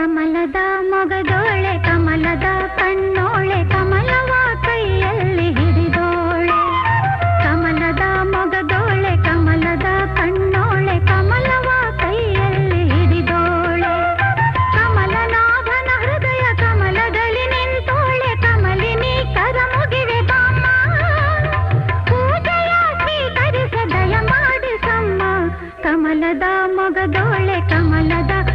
ಕಮಲದ ಮೊಗದೋಳೆ, ಕಮಲದ ಕಣ್ಣೋಳೆ, ಕಮಲವ ಕೈಯಲ್ಲಿ ಹಿಡಿದೋಳೆ. ಕಮಲದ ಮೊಗದೋಳೆ, ಕಮಲದ ಕಣ್ಣೋಳೆ, ಕಮಲವ ಕೈಯಲ್ಲಿ ಹಿಡಿದೋಳೆ. ಕಮಲನಾಭನ ಹೃದಯ ಕಮಲದಲ್ಲಿ ನಿಂತೋಳೆ, ಕಮಲಿನಿ ಕರ ಮುಗಿವೆ ಬಾಮ್ಮ. ಪೂಜೆಯ ಸ್ವೀಕರಿಸ ದಯ ಮಾಡಿಸಮ್ಮ. ಕಮಲದ ಮೊಗದೋಳೆ, ಕಮಲದ